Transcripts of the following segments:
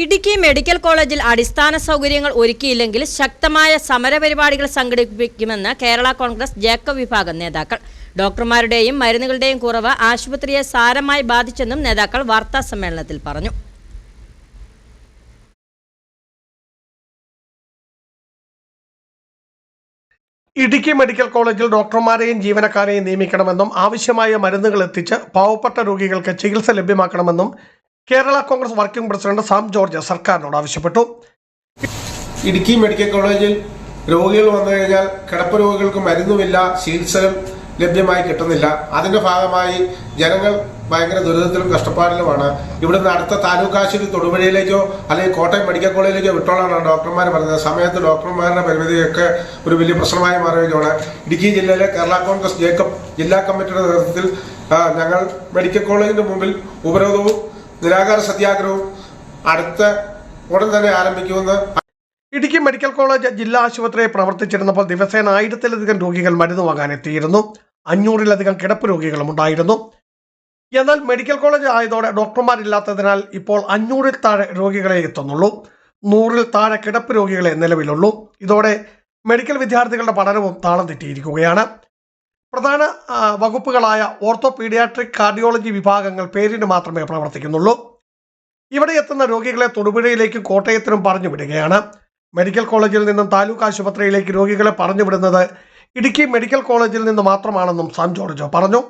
Idukki medical കോളേജിൽ അടിസ്ഥാന സൗകര്യങ്ങൾ ഒരുക്കിയില്ലെങ്കിൽ ശക്തമായ സമരപരിപാടികൾ സംഘടിപ്പിക്കുമെന്ന് കേരള കോൺഗ്രസ് ജേക്കബ് വിഭാഗം നേതാക്കൾ. ഡോക്ടർമാരുടെയും മരുന്നുകളുടെയും കുറവ് ആശുപത്രിയെ സാരമായി ബാധിച്ചെന്നും നേതാക്കൾ വാർത്താ സമ്മേളനത്തിൽ പറഞ്ഞു. ഇടുക്കി മെഡിക്കൽ കോളേജിൽ ഡോക്ടർമാരെയും ജീവനക്കാരെയും നിയമിക്കണമെന്നും ആവശ്യമായ മരുന്നുകൾ എത്തിച്ച് പാവപ്പെട്ട രോഗികൾക്ക് ചികിത്സ ലഭ്യമാക്കണമെന്നും കേരള കോൺഗ്രസ് വർക്കിംഗ് പ്രസിഡന്റ് സാം ജോർജ് സർക്കാരിനോട് ആവശ്യപ്പെട്ടു. ഇടുക്കി മെഡിക്കൽ കോളേജിൽ രോഗികൾ വന്നു കഴിഞ്ഞാൽ കിടപ്പ് രോഗികൾക്ക് മരുന്നുമില്ല ചികിത്സകൾ ലഭ്യമായി കിട്ടുന്നില്ല. അതിന്റെ ഭാഗമായി ജനങ്ങൾ ഭയങ്കര ദുരിതത്തിലും കഷ്ടപ്പാടിലുമാണ്. ഇവിടുന്ന് അടുത്ത താലൂക്ക് ആശുപത്രി തൊടുപുഴയിലേക്കോ അല്ലെങ്കിൽ കോട്ടയം മെഡിക്കൽ കോളേജിലേക്കോ വിട്ടോളാണ് ഡോക്ടർമാർ പറഞ്ഞത്. സമയത്ത് ഡോക്ടർമാരുടെ പരിമിതിയൊക്കെ ഒരു വലിയ പ്രശ്നമായി മാറുകയാണ് ഇടുക്കി ജില്ലയിലെ കേരള കോൺഗ്രസ് ജേക്കബ് ജില്ലാ കമ്മിറ്റിയുടെ നേതൃത്വത്തിൽ ഞങ്ങൾ മെഡിക്കൽ കോളേജിന്റെ മുമ്പിൽ ഉപരോധവും നിരാകാര സത്യാഗ്രഹവും അടുത്ത ഉടൻ തന്നെ ആരംഭിക്കുമെന്ന് ഇടുക്കി മെഡിക്കൽ കോളേജ് ജില്ലാ ആശുപത്രി പ്രവർത്തിച്ചിരുന്നപ്പോൾ ദിവസേന ആയിരത്തിലധികം രോഗികൾ മരുന്ന് വാങ്ങാൻ എത്തിയിരുന്നു അഞ്ഞൂറിലധികം കിടപ്പ് രോഗികളും ഉണ്ടായിരുന്നു. എന്നാൽ മെഡിക്കൽ കോളേജ് ആയതോടെ ഡോക്ടർമാരില്ലാത്തതിനാൽ ഇപ്പോൾ അഞ്ഞൂറിൽ താഴെ രോഗികളെ എത്തുന്നുള്ളൂ. നൂറിൽ താഴെ കിടപ്പ് രോഗികളെ നിലവിലുള്ളൂ. ഇതോടെ മെഡിക്കൽ വിദ്യാർത്ഥികളുടെ പഠനവും താളം തെറ്റിയിരിക്കുകയാണ്. പ്രധാന വകുപ്പുകളായ ഓർത്തോപീഡിയാട്രിക് കാർഡിയോളജി വിഭാഗങ്ങൾ പേരിന് മാത്രമേ പ്രവർത്തിക്കുന്നുള്ളൂ. ഇവിടെ എത്തുന്ന രോഗികളെ തൊടുപുഴയിലേക്കും കോട്ടയത്തിനും പറഞ്ഞു വിടുകയാണ്. മെഡിക്കൽ കോളേജിൽ നിന്നും താലൂക്ക് ആശുപത്രിയിലേക്ക് രോഗികളെ പറഞ്ഞു വിടുന്നത് ഇടുക്കി മെഡിക്കൽ കോളേജിൽ നിന്ന് മാത്രമാണെന്നും സാം ജോർജോ പറഞ്ഞു.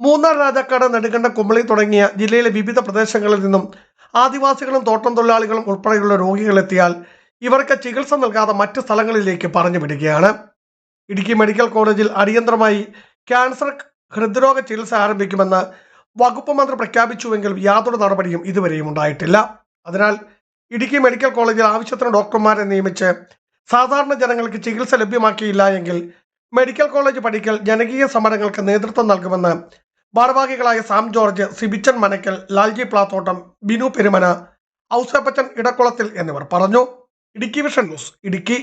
മൂന്നാർ രാജാക്കാട് നെടുങ്കണ്ട കുമ്പളി തുടങ്ങിയ ജില്ലയിലെ വിവിധ പ്രദേശങ്ങളിൽ നിന്നും ആദിവാസികളും തോട്ടം തൊഴിലാളികളും ഉൾപ്പെടെയുള്ള രോഗികളെത്തിയാൽ ഇവർക്ക് ചികിത്സ നൽകാതെ മറ്റ് സ്ഥലങ്ങളിലേക്ക് പറഞ്ഞു വിടുകയാണ്. ഇടുക്കി മെഡിക്കൽ കോളേജിൽ അടിയന്തരമായി ക്യാൻസർ ഹൃദ്രോഗ ചികിത്സ ആരംഭിക്കുമെന്ന് വകുപ്പ് മന്ത്രി പ്രഖ്യാപിച്ചുവെങ്കിലും യാതൊരു നടപടിയും ഇതുവരെയും ഉണ്ടായിട്ടില്ല. അതിനാൽ ഇടുക്കി മെഡിക്കൽ കോളേജിൽ ആവശ്യത്തിന് ഡോക്ടർമാരെ നിയമിച്ച് സാധാരണ ജനങ്ങൾക്ക് ചികിത്സ ലഭ്യമാക്കിയില്ല എങ്കിൽ മെഡിക്കൽ കോളേജ് പഠിക്കൽ ജനകീയ സമരങ്ങൾക്ക് നേതൃത്വം നൽകുമെന്ന് ഭാരവാഹികളായ സാം ജോർജ് സിബിച്ചൻ മനക്കൽ ലാൽജി പ്ലാത്തോട്ടം ബിനു പെരുമന ഔസേപ്പച്ചൻ ഇടക്കുളത്തിൽ എന്നിവർ പറഞ്ഞു. Idukki vision news Idukki.